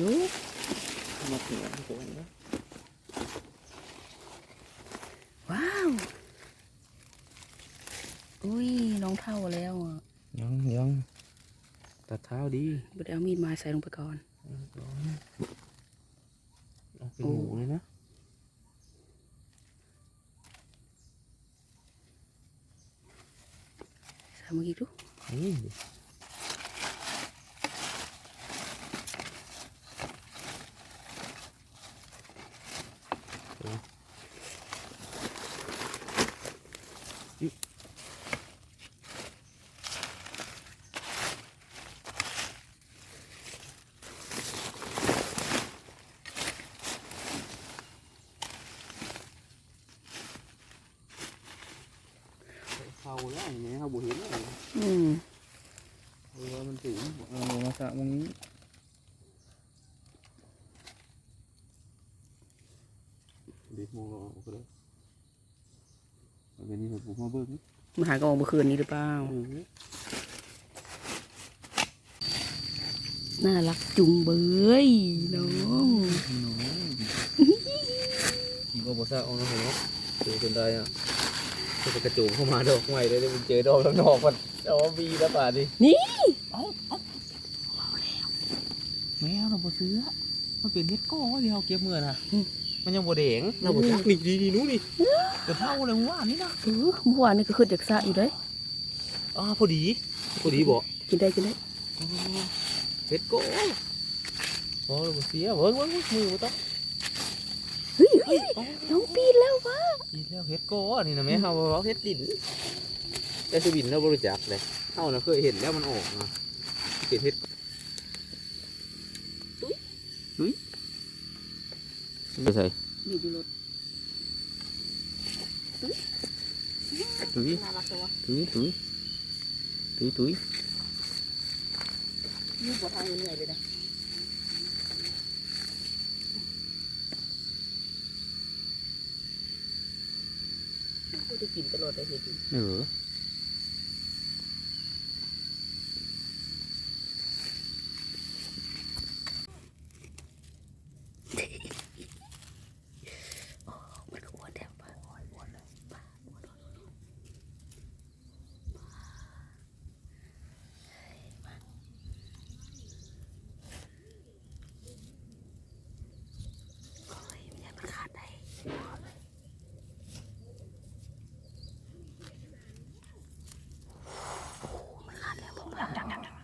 ดูมาถึงอันโกนแล้วว้าว อุ้ยน้องเท่าแล้วอะยังยังตัดเท้าดีบ่ได้เอามีดมาใส่ลงไปก่อนเอาเป็นหมูเลยนะใส่เมื่อกี้ดูาแล้วอย่างเงี้ยเขาบุเห็นเลยอืมเออมันถึงเอามาสระตรงนี้เด็กโมงเราออกไปเลยเป็นนี่ผมผมมาเบิ้งมาหากระบอกเมื่อคืนนี้หรือเปล่าน่ารักจุงเบยน้องน้องก็บอกซะเอานะผมเนาะเจอคนใดอะ จะกระจมเข้ามาดอกใหม่เลยเดี๋ยวมันเจอดอกแล้วนอกมันเอาบีแล้วป่าดินี่เอาเอาแมวเราบ่ซื้อมันเป็นเฮ็ดก้อที่เราเก็บเมื่อน่ะมันยังบ่แดงเราบ่จักนี่ดีๆนู้นี่จะเท่าเลยว่านี่นะเออเมื่อวานนี่ก็คือเด็กสะอยู่เลยอ่าพอดี พอดีบ่กินได้กินได้เฮ็ดก้อโอ้เราบ่เสียเบิ่งเบิ่งเบิ่งมือบ่ต้อง เฮ้ยเฮ้ยอ๋อน้องปีนแล้ววะอีแล้วเฮ็ดก้อนี่นะแม่เฮาว่าเฮ็ดดินแต่สวินเราบ่รู้จักเลยเฮาน่ะเคยเห็นแล้วมันออกนะเป็นเฮ็ดตุ้ยตุ้ยไปใส่มีดูรถตุ้ยน่ารักจังวะตุ้ยตุ้ยตุ้ยตุ้ยยืดหัวทางเหนื่อยเลยนะ กูได้กินตลอดเลยเห็นเออ มันก็อ้วนแถวบ้านอ้วนอ้วนเลยบ้าอ้วนอ้วนอ้วนโอ้ยไม่อยากมันขาดได้โอ้มันขาดแล้วผมยังยังยังยัง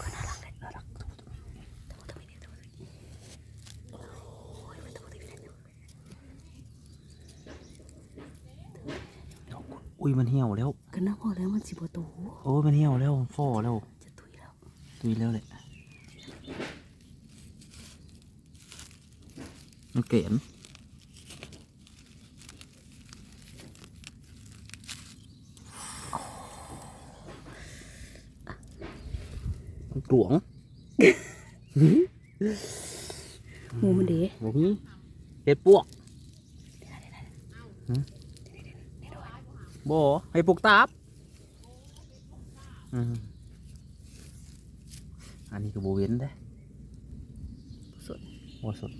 ก็น่ารักเลยน่ารักตัวตัวตัวนี้ตัวนี้โอ้ยมันตัวนี้ตัวนี้ อุ้ยมันเหี่ยวแล้วก็น่าพอแล้วมันสิบตูโอ้ยมันเหี่ยวแล้วฟ่อแล้ว จะตุยแล้ว ตุยแล้วแหละมันเก๋นมันกลวงหมูมันเด๋บ่มีเห็ดปวกหึ บ่เห็ดปวกตาบอืมอันนี้ก็บเว้นเด้สดบ่สด